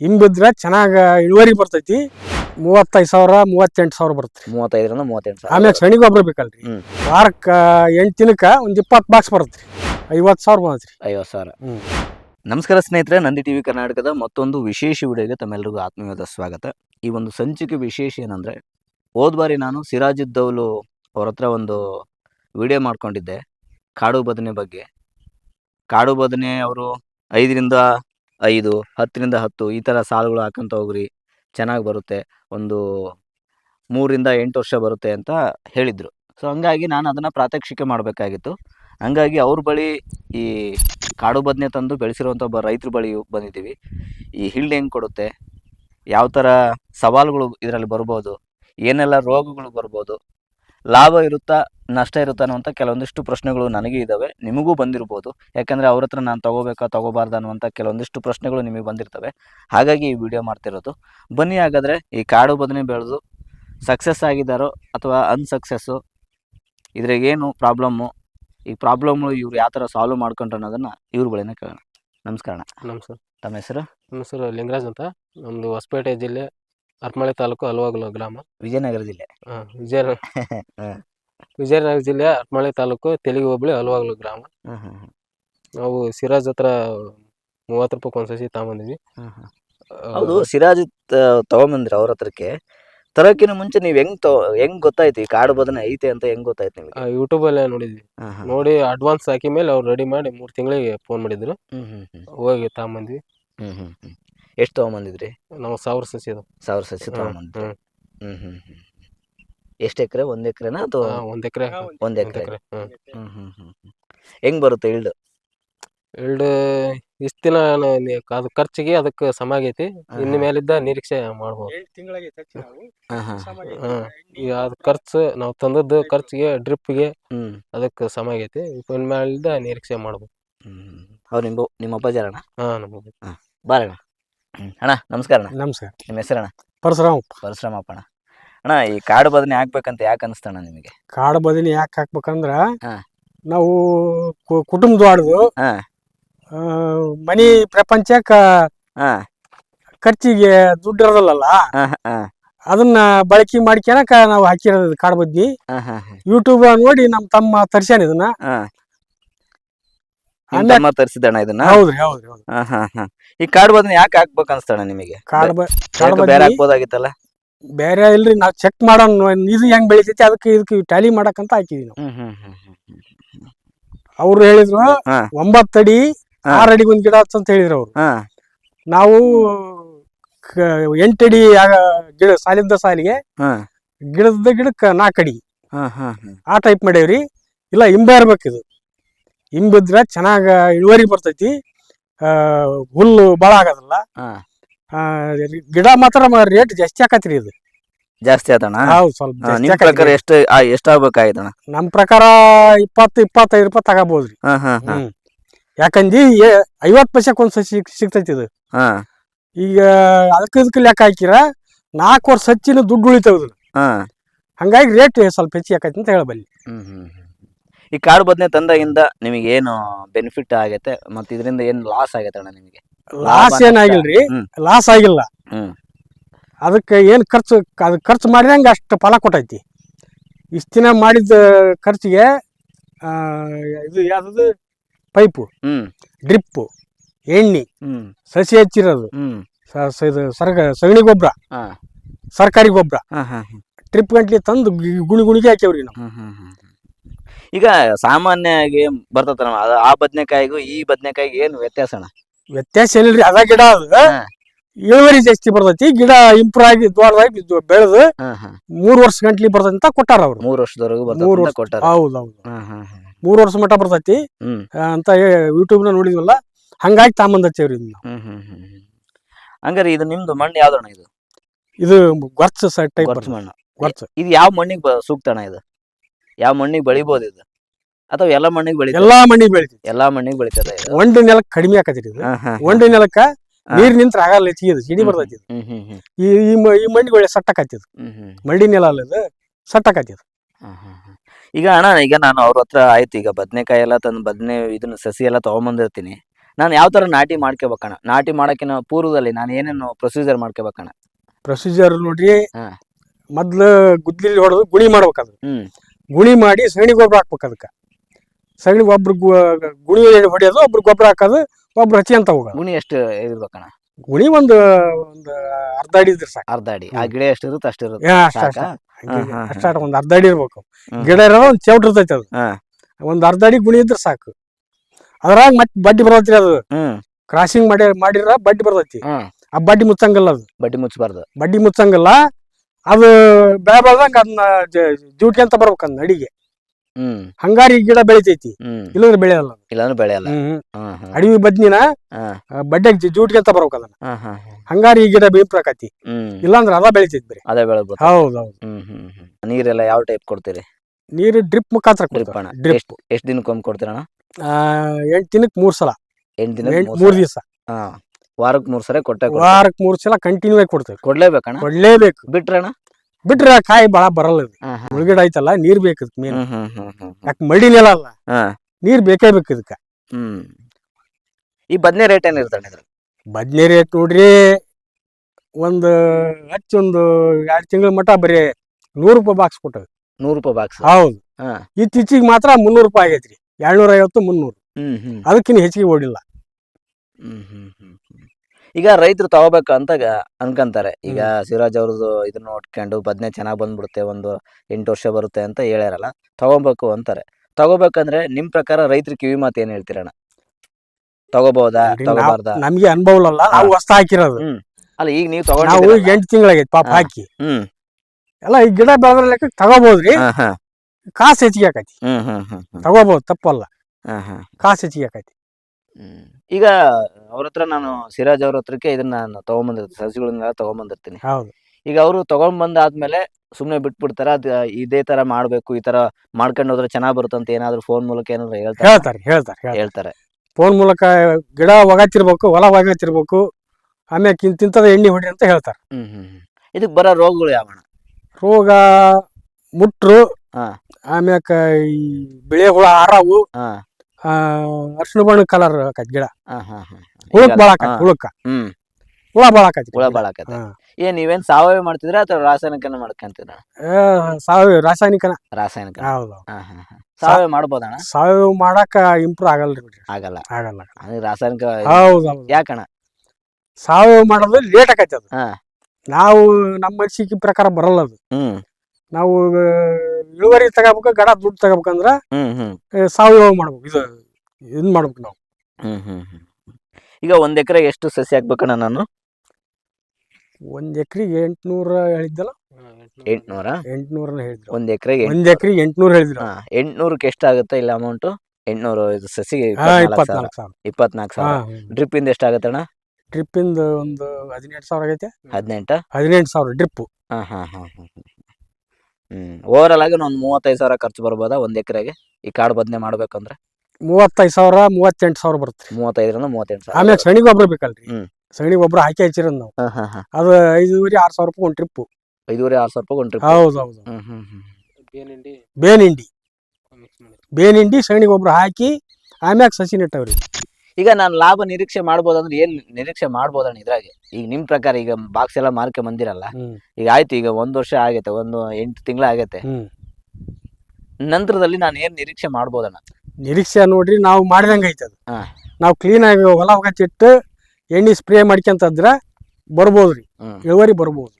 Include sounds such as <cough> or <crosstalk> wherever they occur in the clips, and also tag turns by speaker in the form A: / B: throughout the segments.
A: ಹಿಂಬಿದ್ರೆ ಚೆನ್ನಾಗಿ ಇಳುವರಿ ಬರ್ತೈತಿ. ಮೂವತ್ತೈದು ಸಾವಿರ ಮೂವತ್ತೆಂಟು ಸಾವಿರ ಬರುತ್ತೆ.
B: ಮೂವತ್ತೈದರಿಂದ ಮೂವತ್ತೆಂಟು ಸಾವಿರ.
A: ಆಮೇಲೆ ಸಣಿ ಗೊಬ್ಬರ ಬೇಕಲ್ರಿ.
B: ಹ್ಮ್.
A: ವಾರಕ್ಕೆ ಎಂಟು ದಿನಕ್ಕೆ ಒಂದು ಇಪ್ಪತ್ತು ಬಾಕ್ಸ್ ಬರುತ್ತೆ ರೀ ಐವತ್ತು ಸಾವಿರ ಬಂದೈತಿ
B: ಐವತ್ತು ಸಾವಿರ. ನಮಸ್ಕಾರ ಸ್ನೇಹಿತರೆ ನಂದಿ ಟಿವಿ ಕರ್ನಾಟಕದ ಮತ್ತೊಂದು ವಿಶೇಷ ವಿಡಿಯೋಗೆ ತಮ್ಮೆಲ್ಲರಿಗೂ ಆತ್ಮೀಯವಾದ ಸ್ವಾಗತ. ಈ ಒಂದು ಸಂಚಿಕೆ ವಿಶೇಷ ಏನಂದರೆ ಹೋದ ಬಾರಿ ನಾನು ಸಿರಾಜುದ್ದೌಲು ಅವ್ರ ಹತ್ರ ಒಂದು ವಿಡಿಯೋ ಮಾಡ್ಕೊಂಡಿದ್ದೆ ಕಾಡು ಬದನೆ ಬಗ್ಗೆ. ಕಾಡು ಬದನೆ ಅವರು ಐದರಿಂದ ಐದು, ಹತ್ತರಿಂದ ಹತ್ತು ಈ ಥರ ಸಾಲುಗಳು ಹಾಕೊಂತ ಹೋಗ್ರಿ. ಚೆನ್ನಾಗಿ ಬರುತ್ತೆ. ಒಂದು ಮೂರಿಂದ ಎಂಟು ವರ್ಷ ಬರುತ್ತೆ ಅಂತ ಹೇಳಿದರು. ಸೊ ಹಂಗಾಗಿ ನಾನು ಅದನ್ನು ಪ್ರಾತ್ಯಕ್ಷಿಕೆ ಮಾಡಬೇಕಾಗಿತ್ತು. ಹಂಗಾಗಿ ಅವ್ರ ಬಳಿ ಈ ಕಾಡು ಬದನೆ ತಂದು ಬೆಳೆಸಿರುವಂಥ ಒಬ್ಬ ರೈತರ ಬಳಿ ಬಂದಿದ್ದೀವಿ. ಈ ಹಿಲ್ಡ್ ಹೆಂಗೆ ಕೊಡುತ್ತೆ? ಯಾವ ಥರ ಸವಾಲುಗಳು ಇದರಲ್ಲಿ ಬರ್ಬೋದು? ಏನೆಲ್ಲ ರೋಗಗಳು ಬರ್ಬೋದು? ಲಾಭ ಇರುತ್ತಾ ನಷ್ಟ ಇರುತ್ತಾ ಅನ್ನುವಂಥ ಕೆಲವೊಂದಿಷ್ಟು ಪ್ರಶ್ನೆಗಳು ನನಗೆ ಇದ್ದಾವೆ ನಿಮಗೂ ಬಂದಿರ್ಬೋದು. ಯಾಕಂದರೆ ಅವ್ರ ಹತ್ರ ನಾನು ತಗೋಬೇಕಾ ತೊಗೋಬಾರ್ದು ಅನ್ನುವಂಥ ಕೆಲವೊಂದಿಷ್ಟು ಪ್ರಶ್ನೆಗಳು ನಿಮಗೆ ಬಂದಿರ್ತವೆ. ಹಾಗಾಗಿ ಈ ವಿಡಿಯೋ ಮಾಡ್ತಿರೋದು. ಬನ್ನಿ ಹಾಗಾದರೆ ಈ ಕಾಡು ಬದನೆ ಬೆಳೆದು ಸಕ್ಸಸ್ ಆಗಿದ್ದಾರೋ ಅಥವಾ ಅನ್ಸಕ್ಸಸ್ಸು ಇದ್ರಾಗೇನು ಪ್ರಾಬ್ಲಮ್ಮು ಈ ಪ್ರಾಬ್ಲಮ್ಗಳು ಇವ್ರು ಯಾವ ಥರ ಸಾಲ್ವ್ ಮಾಡ್ಕೊಂಡ್ರು ಅನ್ನೋದನ್ನು ಇವ್ರ ಬಳಿನೇ ಕೇಳೋಣ. ನಮಸ್ಕಾರ.
C: ನಮಸ್ಕಾರ
B: ತಮ್ಮ ಹೆಸರು?
C: ನಮ್ಮ ಹೆಸರು ಲಿಂಗರಾಜ್ ಅಂತ. ನಮ್ಮದು ಹೊಸಪೇಟೆ ಜಿಲ್ಲೆ ಹರಪನಹಳ್ಳಿ ತಾಲೂಕು ಹಲವಾಗಲು ಗ್ರಾಮ <laughs>
B: ವಿಜಯನಗರ ಜಿಲ್ಲೆ
C: ಆ. ವಿಜಯನಗರ ಜಿಲ್ಲೆ ಹರಪನಹಳ್ಳಿ ತಾಲೂಕು ತೆಲಿಗೆ ಹೋಬಳಿ ಹಲವಾಗಲು ಗ್ರಾಮ. ನಾವು ಸಿರಾಜ್ ಹತ್ರ ಮೂವತ್ತು ರೂಪಾಯಿ ಒಂದು ಸಸಿ ತಗೊಂಬಂದಿದ್ವಿ.
B: ಹೌದು ಸಿರಾಜ್ ತಗೊಂಬಂದ್ರಿ ಅವ್ರ ಹತ್ರಕ್ಕೆ ತರಕಿನ ಮುಂಚೆ ನೀವ್ ಹೆಂಗ್ ತೊ ಹೆಂಗ್ ಗೊತ್ತಾಯ್ತು ಈ ಕಾಡು ಬದನೆ ಐತೆ ಅಂತ ಹೆಂಗ್ ಗೊತ್ತಾಯ್ತು ನಿಮಗೆ
C: ಯೂಟ್ಯೂಬ್ ಅಲ್ಲೇ ನೋಡಿದ್ವಿ. ನೋಡಿ ಅಡ್ವಾನ್ಸ್ ಹಾಕಿ ಮೇಲೆ ಅವ್ರು ರೆಡಿ ಮಾಡಿ ಮೂರು ತಿಂಗಳಿಗೆ ಫೋನ್ ಮಾಡಿದ್ರು
B: ಹ್ಮ್ ಹ್ಮ್ ಹ್ಮ್.
C: ಹೋಗಿ ತಗೊಂಬಂದ್ವಿ
B: ಹ್ಮ್ ಹ್ಮ್ ಹ್ಮ್. ಎಷ್ಟ್ ತಗೊಂಬಂದಿದ್ರಿ?
C: ನಾವು ಸಾವಿರ ಸಸಿ ಅದು
B: ಸಾವಿರ ಸಸಿ ತೊಗೊಂಬಂದ್ರಿ
C: ಹ್ಮ್.
B: ಹ್ಮ್ ಹ್ಮ್ ಹ್ಮ್. ಎಷ್ಟ್ ಎಕರೆ? ಒಂದ್ ಎಕರೆನಾ ಅಥವಾ
C: ಒಂದ್ ಎಕರೆ.
B: ಒಂದ್ ಎಕರೆ.
C: ಎಕರೆ ಹ್ಮ್.
B: ಹ್ಮ್ ಹ್ಮ್ ಹ್ಮ್ ಹ್ಮ್. ಹೆಂಗ್ ಬರುತ್ತೆ ಇಲ್ಡ್
C: ಎರಡು ಇಷ್ಟ ದಿನ ನ- ನಿ- ಅದು ಖರ್ಚಿಗೆ ಅದಕ್ಕೆ ಸಮ ಆಗೈತಿ. ಇನ್ನು ಮೇಲಿದ್ದ ನಿರೀಕ್ಷೆ ಮಾಡ್ಬೋದು.
A: ನಾವು.
B: ಹಾ.
C: ಈಗ ಅದು ಖರ್ಚು ನಾವು ತಂದದ್ದು ಖರ್ಚಿಗೆ ಡ್ರಿಪ್ಗೆ
B: ಹ್ಮ್.
C: ಅದಕ್ಕೆ ಸಮ ಆಗೈತಿ. ಇನ್ ಮೇಲಿಂದ ನಿರೀಕ್ಷೆ ಮಾಡ್ಬೋದು.
B: ಹ್ಮ್ ಅವ್ರ ನಿಮ್ಮ ನಿಮ್ಮ ಅಪ್ಪಾಜಿ ಅಣ್ಣ
C: ಹಾ ನಮಗೆ
B: ಬಾರಣ್ಣ. ಅಣ್ಣ ನಮಸ್ಕಾರ ಅಣ್ಣ.
A: ನಮಸ್ಕಾರ.
B: ನಿಮ್ಮ ಹೆಸರಣ್ಣ?
A: ಪರಶುರಾಮ.
B: ಪರಶುರಾಮಪ್ಪ ಅಣ್ಣ ಅಣ್ಣ ಈ ಕಾಡು ಬದನೆ ಹಾಕ್ಬೇಕಂತ ಯಾಕೆ ಅನಿಸ್ತಣ್ಣ ನಿಮಗೆ?
A: ಕಾಡು ಬದನೆ ಯಾಕೆ ಹಾಕ್ಬೇಕಂದ್ರ
B: ಹಾ.
A: ನಾವು ಕು- ಆಡುದು
B: ಹಾ.
A: ಆ, ಮನಿ ಪ್ರಪಂಚಕ್ಕ
B: ಹಾ.
A: ಖರ್ಚಿಗೆ ದುಡ್ಡು ಇರೋದಲ್ಲ
B: ಹಾ ಹಾ
A: ಅದನ್ನ ಬಳಕೆ ಮಾಡ್ಕೊಳಕ ನಾವು ಹಾಕಿರೋದು ಕಾಡು ಬದ್ನಿ.
B: ಹಾ ಹಾ ಹಾ.
A: ಯೂಟ್ಯೂಬ್ ನೋಡಿ ನಮ್ಮ ತಮ್ಮ ತರ್ಸ್ಯಾನ ಇದನ್ನ.
B: ಹಾ. ತಮ್ಮ ತರಿಸಿದಣ್ಣ ಇದನ್ನ?
A: ಹೌದ್ರಿ ಹೌದ್ರಿ ಹೌದು
B: ಹಾ ಹಾ ಹಾ. ಈ ಕಾಡು ಬದನೆ ಯಾಕೆ ಹಾಕ್ಬೇಕು ಅನ್ಸ್ತಣ್ಣ ನಿಮಗೆ
A: ಕಾಡ್ ಬ ಕಾಡು
B: ಯಾಕೆ ಬೇರೆ
A: ಬದ್ನಿ
B: ಹಾಕ್ಬೋದಾಗಿತ್ತಲ್ಲ?
A: ಬೇರೆ ಇಲ್ರಿ ನಾವು ಚೆಕ್ ಮಾಡೋಣ. ಇದು ಹೆಂಗ್ ಬೆಳಿತೈತಿ ಅದಕ್ಕೆ ಇದಕ್ಕೆ ಟ್ಯಾಲಿ ಮಾಡಕಂತ ಹಾಕಿದ್ವಿ ನಾವು.
B: ಹ್ಮ್ ಹ್ಮ್ ಹ್ಮ್ ಹ್ಮ್ ಹ್ಮ್.
A: ಅವ್ರು ಹೇಳಿದ್ರು
B: ಹಾ.
A: ಒಂಬತ್ತು ಅಡಿ
B: ಹಾ.
A: ಆರು ಅಡಿಗೆ ಒಂದ್ ಗಿಡ ಹಚ್ಚ ಅಂತ ಹೇಳಿದ್ರು ಅವ್ರು.
B: ಹಾ.
A: ನಾವು ಕ- ಎಂಟಡಿ ಆಗ ಗಿಡ ಸಾಲಿದ್ದ ಸಾಲಿಗೆ
B: ಹಾ.
A: ಗಿಡದ ಗಿಡಕ್ಕೆ ನಾಲ್ಕು ಅಡಿ.
B: ಹಾ ಹಾ ಹಾ.
A: ಆ ಟೈಪ್ ಮಾಡೇವ್ರಿ. ಇಲ್ಲ ಹಿಂಬ ಇರ್ಬೇಕಿದು ಹಿಂಬಿದ್ರೆ ಚೆನ್ನಾಗ ಇಳುವರಿ ಬರ್ತೈತಿ. ಆ, ಹುಲ್ಲು ಭಾಳ ಆಗೋದಿಲ್ಲ.
B: ಹಾ.
A: ಆ, ಗಿಡ ಮಾತ್ರ ರೇಟ್ ಜಾಸ್ತಿ ಆಕತ್ರಿ ಇದು.
B: ಜಾಸ್ತಿ ಆತಣ
A: ಹೌದು ಸ್ವಲ್ಪ ಜಾಸ್ತಿ
B: ನಿಮ್
A: ಆಕತ್ರಿ.
B: ಪ್ರಕಾರ ಎಷ್ಟು ಆ,
A: ನಮ್ ಪ್ರಕಾರ ಇಪ್ಪತ್ತು ಇಪ್ಪತ್ತೈದು ರೂಪಾಯಿ ತಗೋಬಹುದ್ರಿ
B: ಹಾ ಹಾ ಹಾ.
A: ಹ್ಮ್. ಯಾಕಂದಿ ಏ- ಐವತ್ತು ಪೈಸೆಗೆ ಒಂದ್ ಸಸಿ ಸಿಗ್ತೈತಿ ಇದು.
B: ಹಾ.
A: ಈಗ ಅದಕ್ಕೆ ಇದಕ್ಕೆ ಲೆಕ್ಕ ಹಾಕಿರ ನಾಲ್ಕು ವರ್ಷ ಹಚ್ಚಿನ ದುಡ್ಡು ಉಳಿತಾವ
B: ಹಾ.
A: ಹಂಗಾಗಿ ರೇಟ್ ಸ್ವಲ್ಪ ಹೆಚ್ಚಿ ಆಕೈತಿ ಅಂತ ಹೇಳಬಲ್ಲಿ.
B: ಹ್ಮ್ ಹ್ಮ್. ಈ ಕಾಡು ಬದನೆ ತಂದಾಗಿಂದ ನಿಮಗೆ ಏನು ಬೆನಿಫಿಟ್ ಆಗೈತೆ ಮತ್ತೆ ಇದರಿಂದ ಏನು ಲಾಸ್ ಆಗೈತೆ ಅಣ್ಣ ನಿಮಗೆ?
A: ಲಾಸ್ ಏನಾಗಿಲ್ರಿ?
B: ಹ್ಮ್.
A: ಲಾಸ್ ಆಗಿಲ್ಲ.
B: ಹ್ಮ್.
A: ಅದಕ್ಕೆ ಏನು ಖರ್ಚು ಅದು ಖರ್ಚು ಮಾಡಿದಂಗೆ ಅಷ್ಟು ಫಲ ಕೊಟ್ಟೈತಿ. ಇಷ್ಟು ದಿನ ಮಾಡಿದ ಖರ್ಚಿಗೆ ಆ, ಇದು ಯಾವ್ದು ಪೈಪು
B: ಹ್ಮ್.
A: ಡ್ರಿಪ್ಪು ಎಣ್ಣೆ
B: ಹ್ಮ್.
A: ಸಸಿ ಹಚ್ಚಿರೋದು
B: ಹ್ಮ್.
A: ಸ- ಸ- ಇದು ಸರ್ಗ ಸಗಣಿ ಗೊಬ್ಬರ
B: ಹಾ.
A: ಸರ್ಕಾರಿ ಗೊಬ್ಬರ
B: ಹಾ ಹಾ ಹಾ.
A: ಟ್ರಿಪ್ ಗಂಟ್ಲಿ ತಂದು ಗಿ- ಗುಣಿ ಗುಣಿಗೆ ಹಾಕ್ಯವ್ರಿ ನಾವು.
B: ಹ್ಮ್ ಹ್ಮ್ ಹ್ಮ್ ಹ್ಮ್. ಈಗ ಸಾಮಾನ್ಯವಾಗಿ ಬರ್ತದ ಆ ಬದ್ನೆಕಾಯಿಗೂ ಈ ಬದ್ನೆಕಾಯಿಗೆ ಏನು ವ್ಯತ್ಯಾಸ ಅಣ್ಣ?
A: ವ್ಯತ್ಯಾಸ ಎಲ್ರಿ ಅದ ಗಿಡ ಅದು. ಇಳುವರಿ ಜಾಸ್ತಿ ಬರ್ತೈತಿ ಗಿಡ ಇಂಪ್ರೂವ್ ಆಗಿ ದೊಡ್ಡದಾಗಿ ಬೆಳೆದು
B: ಹಾ
A: ವರ್ಷ ಗಂಟ್ಲಿ ಬರ್ತೈತಿ ಅಂತ ಕೊಟ್ಟಾರ ಅವ್ರು.
B: ಮೂರ್ ವರ್ಷದವರೆಗೂ
A: ಮೂರ್ ವರ್ಷ.
B: ಕೊಟ್ಟಾರ.
A: ಹೌದು
B: ಮೂರ್.
A: ಮೂರು ವರ್ಷ ಮಟ್ಟ ಬರ್ತೈತಿ.
B: ಹ್ಮ್.
A: ಅಂತ ಯೂಟ್ಯೂಬ್ನ ನೋಡಿದ್ವಲ್ಲ ಹಂಗಾಗಿ ತಾಂಬಂದ್ ಹಚ್ಚೇವ್ರಿ ಇದನ್ನ ನಾವು.
B: ಹ್ಮ್ ಹ್ಮ್ ಹ್ಮ್ ಹ್ಮ್. ಹಂಗಾರೆ ಇದು ನಿಮ್ದು ಮಣ್ಣು ಯಾವ್ದಣ್ಣ ಇದು?
A: ಇದು ಗೊರ್ಚ ಟೈಪ್
B: ಗೊರ್ಚ್ ಮಣ್ಣು.
A: ಗೊರ್ಚ.
B: ಇದು ಯಾವ ಮಣ್ಣಿಗೆ ಸೂಕ್ತ ಅಣ್ಣ ಇದು? ಯಾವ ಮಣ್ಣಿಗೆ ಬೆಳಿಬೋದು ಇದು? ಅಥವಾ ಎಲ್ಲ ಮಣ್ಣಿಗೆ ಬೆಳಿ
A: ಎಲ್ಲಾ ಮಣ್ಣಿಗೆ ಬೆಳಿತದೆ
B: ಎಲ್ಲಾ ಮಣ್ಣಿಗೆ ಬೆಳಿತದ ಇದು?
A: ಒಂಡು ಕಡಿಮೆ ಆಕತ್ರಿ ಇದು.
B: ಹಾ, ಹಾ, ಹಾ.
A: ಒಂಡು ನೆಲಕ್ಕ ನೀರ್ ನಿಂತ್ರ ಆಗಲ್ಲ ಹೆಚ್ಚಿಗೆ ಸಿಡಿ ಬರ್ತೈತಿ ಇದು.
B: ಹ್ಮ್ ಹ್ಮ್ ಹ್ಮ್.
A: ಈ ಈ ಮ- ಈ ಮಣ್ಣಿಗೆ ಒಳ್ಳೆ ಸಟ್ಟಕತ್ತಿ ಇದು.
B: ಹ್ಮ್ ಹ್ಮ್.
A: ಮಳ್ಳಿ ನೆಲ ಅಲ್ಲ ಇದು ಸಟ್ಟಕತ್ತಿ ಇದು.
B: ಹ್ಮ್ ಹ್ಮ್ ಹ್ಮ್. ಈಗ ಅಣ್ಣ ಈಗ ನಾನು ಅವ್ರ ಹತ್ರ ಆಯ್ತು ಈಗ ಬದನೆಕಾಯಿ ಎಲ್ಲ ತಂದು ಬದನೆ ಇದನ್ನ ಸಸಿ ಎಲ್ಲ ತಗೊಂಬಂದಿರ್ತೀನಿ. ನಾನು ಯಾವ ತರ ನಾಟಿ ಮಾಡ್ಕೋಬೇಕಣ್ಣ? ನಾಟಿ ಮಾಡಕಿನ ಪೂರ್ವದಲ್ಲಿ ನಾನು ಏನೇನು ಪ್ರೊಸೀಜರ್ ಮಾಡ್ಕೋಬೇಕಣ್ಣ?
A: ಪ್ರೊಸೀಜರ್ ನೋಡ್ರಿ
B: ಹಾ.
A: ಮೊದ್ಲು ಗುದ್ಲಿ ಹೊಡೆದು ಗುಣಿ ಮಾಡ್ಬೇಕು ಅದು
B: ಹ್ಮ್.
A: ಗುಣಿ ಮಾಡಿ ಸಗಣಿ ಗೊಬ್ಬರ ಹಾಕ್ಬೇಕು ಅದಕ್ಕೆ. ಸಗಣಿ ಒಬ್ರು ಗುಣಿ ಹೊಡೆಯೋದು ಒಬ್ರು ಗೊಬ್ಬರ ಹಾಕೋದು ಒಬ್ರು ಅಂತ ಹೋಗೋದು.
B: ಗುಣಿ ಎಷ್ಟು ಇರ್ಬೇಕಣ್ಣ?
A: ಗುಣಿ ಒಂದು ಒಂದು ಅರ್ಧ ಅಡಿ ಇದ್ರೆ ಸಾಕು.
B: ಅರ್ಧ ಅಡಿ. ಆ ಗಿಡ ಎಷ್ಟು ಇರುತ್ತೆ ಅಷ್ಟು ಇರುತ್ತೆ.
A: ಅಷ್ಟು ಅಷ್ಟ ಒಂದು ಅರ್ಧ ಅಡಿ ಇರ್ಬೇಕು. ಗಿಡ ಇರೋದು ಒಂದು ಚೌಟ್ ಇರ್ತೈತೆ ಅದು. ಒಂದು ಅರ್ಧ ಅಡಿ ಗುಣಿ ಇದ್ರೆ ಸಾಕು. ಅದ್ರಾಗ ಮತ್ತೆ ಬಡ್ಡಿ ಬರ್ತೈತಿ ಅದು. ಕ್ರಾಸಿಂಗ್ ಮಾಡಿ ಮಾಡಿರ ಬಡ್ಡಿ ಬರ್ತೈತಿ. ಆ ಬಡ್ಡಿ ಮುಚ್ಚಂಗಲ್ಲ ಅದು.
B: ಬಡ್ಡಿ ಮುಚ್ಚಬಾರ್ದು.
A: ಬಡ್ಡಿ ಮುಚ್ಚಂಗಲ್ಲ. ಅದು ಬೆಳಬಾರ್ದಂಗ ಅದನ್ನ ಜೂಟಿ ಅಂತ ಬರ್ಬೇಕು ಅದನ್ನ ಅಡಿಗೆ.
B: ಹ್ಮ್.
A: ಹಂಗಾರಿ ಗಿಡ ಬೆಳಿತೈತಿ.
B: ಹ್ಮ್.
A: ಇಲ್ಲಂದ್ರೆ ಬೆಳೆಯಲ್ಲ. ಅದು.
B: ಇಲ್ಲಾಂದ್ರೆ ಬೆಳೆಯಲ್ಲ.
A: ಹ್ಮ್ ಹ್ಮ್.
B: ಹ್ಮ್ ಹ್ಮ್.
A: ಅಡವಿ ಬದ್ನಿನ
B: ಹಾ.
A: ಬಡ್ಡೆಗೆ ಜೂಟಿಗೆ ಅಂತ ಬರ್ಬೇಕು ಅದನ್ನ.
B: ಹಾ, ಹಾ, ಹಾ.
A: ಹಂಗಾರಿ ಈ ಗಿಡ ಬೇ
B: ಹ್ಮ್.
A: ಇಲ್ಲಾಂದ್ರೆ ಅದ ಬೆಳಿತೈತಿ ಬರೀ
B: ಅದೇ ಬೆಳಬಹುದು
A: ಹೌದೌದು. ಹೌದು
B: ಹ್ಮ್ ಹ್ಮ್ ಹ್ಮ್. ನೀರೆಲ್ಲ ಯಾವ ಟೈಪ್ ಕೊಡ್ತೀರಿ?
A: ನೀರು ಡ್ರಿಪ್ ಮುಖಾಂತರ
B: ಡ್ರಿಪ್ ಅಣ್ಣ.
A: ಡ್ರಿಪ್.
B: ಎಷ್ಟ್ ಎಷ್ಟ್ ದಿನಕ್ಕೊಮ್ಮೆ ಕೊಡ್ತೀರಣ್ಣ?
A: ಎಂಟ್ ದಿನಕ್ಕೆ ಮೂರ್ ಸಲ.
B: ಎಂಟ್ ದಿನ
A: ಎಂಟ್ ಮೂರ್ ದಿವಸ.
B: ಹಾ. ವಾರಕ್ ಮೂರ್ ಸರಿ ಕೊಟ್ಟೆ.
A: ವಾರಕ್ಕೆ ಮೂರ್ ಸಲ ಕಂಟಿನ್ಯೂ ಆಗಿ ಕೊಡ್ತೇವೆ.
B: ಕೊಡ್ಲೇಬೇಕಣ್ಣ?
A: ಕೊಡ್ಲೇಬೇಕು.
B: ಬಿಟ್ರಣ
A: ಬಿಟ್ರೆ ಕಾಯಿ ಬಹಳ ಬರಲ್ಲ ಇದು.
B: ಹಾ, ಹಾ.
A: ಮುಳುಗಿಡ ಐತಲ್ಲ ನೀರ್ ಬೇಕು ಇದಕ್ಕೆ ಮೇನ್.
B: ಹ್ಮ್ ಹ್ಮ್ ಹ್ಮ್ ಹ್ಮ್ ಹ್ಮ್.
A: ಯಾಕೆ ಮಡಿ ನೆಲ ಅಲ್ಲ?
B: ಹಾ.
A: ನೀರ್ ಬೇಕೇ ಬೇಕು ಇದಕ್ಕೆ.
B: ಹ್ಮ್. ಈ ಬದ್ನೆ ರೇಟ್ ಏನ್ ಇರ್ತಾನೆ ಇದ್ರ
A: ಬದ್ನೆ ರೇಟ್ ನೋಡ್ರಿ ಒಂದು ಹಚ್ಚೊಂದು ಎರಡು ತಿಂಗಳ ಮಟ ಬರೀ ನೂರು ರೂಪಾಯಿ ಬಾಕ್ಸ್ ಕೊಟ್ಟವೆ
B: ನೂರು ರೂಪಾಯಿ ಬಾಕ್ಸ್
A: ಹೌದು.
B: ಹಾ.
A: ಇತ್ತೀಚಿಗೆ ಮಾತ್ರ ಮುನ್ನೂರು ರೂಪಾಯಿ ಆಗೈತ್ರಿ. ಎರಡ್ನೂರ ಐವತ್ತು ಮುನ್ನೂರು.
B: ಹ್ಮ್ ಹ್ಮ್.
A: ಅದಕ್ಕಿಂತ ಹೆಚ್ಚಿಗೆ ಓಡಿಲ್ಲ.
B: ಹ್ಮ್ ಹ್ಮ್ ಹ್ಮ್. ಈಗ ರೈತರು ತಗೋಬೇಕು ಅಂತ ಗ- ಅನ್ಕಂತಾರೆ. ಈಗ ಶಿವರಾಜ್ ಅವ್ರದ್ದು ಇದನ್ನ ನೋಡ್ಕೊಂಡು ಬದ್ನೆ ಚೆನ್ನಾಗ್ ಬಂದ್ಬಿಡುತ್ತೆ ಒಂದು ಎಂಟು ವರ್ಷ ಬರುತ್ತೆ ಅಂತ ಹೇಳ್ಯಾರಲ್ಲ ತಗೋಬೇಕು ಅಂತಾರೆ. ತಗೋಬೇಕಂದ್ರೆ ನಿಮ್ ಪ್ರಕಾರ ರೈತರ ಕಿವಿ ಮಾತು ಏನ್ ಹೇಳ್ತೀರಣ್ಣ? ತಗೋಬಹುದಾ? ತಗೋಬಾರ್ದ?
A: ನಮ್ಗೆ ಅನುಭವ ಇಲ್ಲ ನಾವು ಹೊಸ ಹಾಕಿರೋದು.
B: ಅಲ್ಲ ಈಗ ನೀವು
A: ನಾವು
B: ತಗೊಂಡಿದ್ದೀರಲ್ಲ.
A: ಎಂಟು ತಿಂಗಳಾಗೈತಿ ಪಾಪ ಹಾಕಿ.
B: ಹ್ಮ್.
A: ಎಲ್ಲ ಈ ಗಿಡ ಬೆಳೆದ್ರ ಲೆಕ್ಕ ತಗೋಬಹುದ್ರಿ
B: ಹಾ, ಹಾ.
A: ಕಾಸು ಹೆಚ್ಚಿಗೆ ಆಕೈತಿ.
B: ಹ್ಮ್ ಹ್ಮ್ ಹ್ಮ್ ಹ್ಮ್.
A: ತಗೋಬಹುದು ತಪ್ಪಲ್ಲ.
B: ಹಾ, ಹಾ.
A: ಕಾಸು ಹೆಚ್ಚಿಗೆ ಆಕೈತಿ.
B: ಹ್ಮ್. ಈಗ ಅವ್ರ ಹತ್ರ ನಾನು ಸಿರಾಜ್ ಅವ್ರ ಹತ್ರಕ್ಕೆ ಇದನ್ನ ನಾನು ತಗೊಂಬಂದಿರ್ತೀನಿ ಸಸಿಗಳನ್ನೆಲ್ಲ ತಗೊಂಬಂದಿರ್ತೀನಿ.
A: ಹೌದು.
B: ಈಗ ಅವರು ತಗೊಂಡ್ಬಂದಾದ್ಮೇಲೆ ಸುಮ್ನೆ ಬಿಟ್ಬಿಡ್ತಾರ? ಅದ್ ಇದೇ ತರ ಮಾಡ್ಬೇಕು ಈ ತರ ಮಾಡ್ಕೊಂಡು ಹೋದ್ರೆ ಚೆನ್ನಾಗ್ ಬರುತ್ತೆ ಅಂತ ಏನಾದ್ರು ಫೋನ್ ಮೂಲಕ ಏನಾದ್ರು ಹೇಳ್ತಾರೆ?
A: ಹೇಳ್ತಾರೆ ಹೇಳ್ತಾರೆ ಹೇಳ್ತಾರೆ.
B: ಹೇಳ್ತಾರೆ.
A: ಫೋನ್ ಮೂಲಕ ಗಿಡ ಒಗತಿರ್ಬೇಕು ಹೊಲ ಒಗತಿರ್ಬೇಕು ಆಮ್ಯಾಕ ತಿಂತದ ಎಣ್ಣೆ ಹೊಡಿ ಅಂತ ಹೇಳ್ತಾರೆ.
B: ಹ್ಮ್ ಹ್ಮ್ ಹ್ಮ್. ಇದಕ್ ಬರೋ ರೋಗಗಳು ಯಾವಣ
A: ರೋಗ ಮುಟ್ರು
B: ಹಾ.
A: ಆಮ್ಯಾಕ ಈ ಬಿಳಿ ಹುಳ ಹಾರಾವು
B: ಹಾ.
A: ಆ, ಅರ್ಶಿಣ ಬಣ್ಣ ಕಲರ್ ಆಕೈತಿ ಗಿಡ.
B: ಹಾ ಹಾ ಹಾ.
A: ಹುಳಕ್ ಬಾಳ. ಹುಳಕ್ಕ
B: ಹ್ಮ್.
A: ಹುಳ ಬಾಳ ಆಕೈತಿ.
B: ಹುಳ ಬಾಳ
A: ಹಾ.
B: ಏನ್ ನೀವೇನ್ ಸಾವಯವ ಮಾಡ್ತಿದ್ರ ಅಥವಾ ರಾಸಾಯನಿಕನ ಮಾಡ್ಕೊಂತೀರ
A: ಏ, ಸಾವಯವ ರಾಸಾಯನಿಕನ.
B: ರಾಸಾಯನಿಕ
A: ಹೌದು.
B: ಹಾ ಹಾ ಹಾ. ಸಾವಯವ ಮಾಡ್ಬೋದಣ್ಣ?
A: ಸಾವಯವ ಮಾಡಾಕ ಇಂಪ್ರೂವ್ ಆಗಲ್ರಿ ಬಿಡ್ರಿ.
B: ಆಗಲ್ಲ.
A: ಆಗಲ್ಲ.
B: ರಾಸಾಯನಿಕ
A: ಹೌದು ಹೌದು.
B: ಯಾಕಣ್ಣ?
A: ಸಾವಯವ ಮಾಡೋದು ಲೇಟ್ ಆಕೈತಿ ಅದು.
B: ಹಾ.
A: ನಾವು ನಮ್ಮ ಮನಸ್ಸಿಗೆ ಪ್ರಕಾರ ಬರಲ್ಲ ಅದು.
B: ಹ್ಮ್.
A: ನಾವು ಆ, ಇಳುವರಿ ತಗೋಬೇಕು ಗಡ ದುಡ್ಡು ತಗೋಬೇಕಂದ್ರ
B: ಹ್ಮ್ ಹ್ಮ್.
A: ಆ, ಸಾವಯವ ಮಾಡ್ಬೇಕು. ಇದು ಇದ್ ಮಾಡ್ಬೇಕು ನಾವು.
B: ಹ್ಮ್ ಹ್ಮ್ ಹ್ಮ್. ಈಗ ಒಂದ್ ಎಕರೆ ಎಷ್ಟು ಸಸಿ ಹಾಕ್ಬೇಕಣ್ಣ ನಾನು?
A: ಒಂದ್ ಎಕರೆಗೆ ಎಂಟ್ನೂರ ಹೇಳಿದ್ದಲ್ಲ?
B: ಎಂಟ್ನೂರ?
A: ಎಂಟ್ನೂರ ಹೇಳಿದ್ರು.
B: ಒಂದ್ ಎಕರೆಗೆ
A: ಒಂದ್ ಎಕರೆಗೆ ಎಂಟ್ನೂರ ಹೇಳಿದ್ರು.
B: ಎಂಟ್ನೂರಕ್ಕೆ ಎಷ್ಟು ಆಗುತ್ತೆ ಇಲ್ಲ ಅಮೌಂಟ್ ಎಂಟ್ನೂರು ಇದು ಸಸಿಗೆ ಇಪ್ಪತ್ನಾಲ್ಕು ಸಾವಿರ.
A: ಇಪ್ಪತ್ನಾಲ್ಕು
B: ಡ್ರಿಪ್ ಇಂದ ಎಷ್ಟಾಗತ್ತೆ ಅಣ್ಣ
A: ಡ್ರಿಪ್ ಇಂದ ಒಂದು ಹದಿನೆಂಟು ಸಾವಿರ ಆಗೈತೆ.
B: ಹದಿನೆಂಟ?
A: ಹದಿನೆಂಟು ಸಾವಿರ ಡ್ರಿಪ್
B: ಹಾ ಹಾ ಹಾ ಹಾ ಹ್ಮ್ ಆಲ್ ಆಗಿ ಒಂದು ಮೂವತ್ತೈದು ಸಾವಿರ ಖರ್ಚು ಬರ್ಬೋದಾ ಒಂದ್ ಎಕರೆಗೆ? ಈ ಕಾಡು ಬದನೆ ಮಾಡ್ಬೇಕಂದ್ರೆ?
A: ಮೂವತ್ತೈದು ಸಾವಿರ ಮೂವತ್ತೆಂಟು ಸಾವಿರ ಬರುತ್ತೆ
B: ಮೂವತ್ತೈದರಿಂದ ಮೂವತ್ತೆಂಟು ಸಾವಿರ.
A: ಆಮೇಲೆ ಸಗಣಿ ಗೊಬ್ಬರ ಬೇಕಲ್ರಿ.
B: ಹ್ಮ್.
A: ಸಗಣಿ ಗೊಬ್ಬರ ಹಾಕಿ ಹಚ್ಚಿರೋದು ನಾವು.
B: ಹಾ ಹಾ ಹಾ.
A: ಅದು ಐದೂವರೆ ಆರು ಸಾವಿರ ರೂಪಾಯಿ ಒಂದು ಟ್ರಿಪ್
B: ಐದೂವರೆ ಆರು ಸಾವಿರ ರೂಪಾಯಿ ಒಂದು ಟ್ರಿಪ್
A: ಹೌದು ಹೌದು
B: ಹ್ಮ್ ಹ್ಮ್ ಹ್ಮ್.
C: ಬೇನಿಂಡಿ
A: ಬೇನ್ ಹಿಂಡಿ.
C: ಮಿಕ್ಸ್ ಮಾಡಿ.
A: ಬೇನ್ ಹಿಂಡಿ ಸಗಣಿ ಗೊಬ್ಬರ ಹಾಕಿ ಆಮ್ಯಾಗ ಸಸಿ ನೆಟ್ಟವ್ರಿ
B: ಈಗ ನಾನು ಲಾಭ ನಿರೀಕ್ಷೆ ಮಾಡ್ಬೋದಂದ್ರೆ ಏನ್ ನಿರೀಕ್ಷೆ ಮಾಡ್ಬೋದಣ್ಣ ಇದ್ರಾಗೆ? ಈಗ ನಿಮ್ ಪ್ರಕಾರ ಈಗ ಬಾಕ್ಸ್ ಎಲ್ಲ ಮಾರ್ಕೆ ಬಂದಿರಲ್ಲ?
A: ಹ್ಮ್.
B: ಈಗ ಆಯ್ತು ಈಗ ಒಂದ್ ವರ್ಷ ಆಗೈತೆ ಒಂದು ಎಂಟು ತಿಂಗಳ ಆಗೈತೆ.
A: ಹ್ಮ್.
B: ನಂತರದಲ್ಲಿ ನಾನು ಏನ್ ನಿರೀಕ್ಷೆ ಮಾಡ್ಬೋದಣ್ಣ?
A: ನಿರೀಕ್ಷೆ ನೋಡ್ರಿ ನಾವು ಮಾಡಿದಂಗೆ ಐತೆ ಅದು.
B: ಹಾ. ನಾವು
A: ಕ್ಲೀನ್ ಆಗಿ ಹೊಲ ಹೊಗಚಿಟ್ಟು ಎಣ್ಣೆ ಸ್ಪ್ರೇ ಮಾಡ್ಕೊಂತದ್ರ ಬರ್ಬೋದ್ರಿ
B: ಹ್ಮ್.
A: ಇಳುವರಿ ಬರ್ಬೋದು.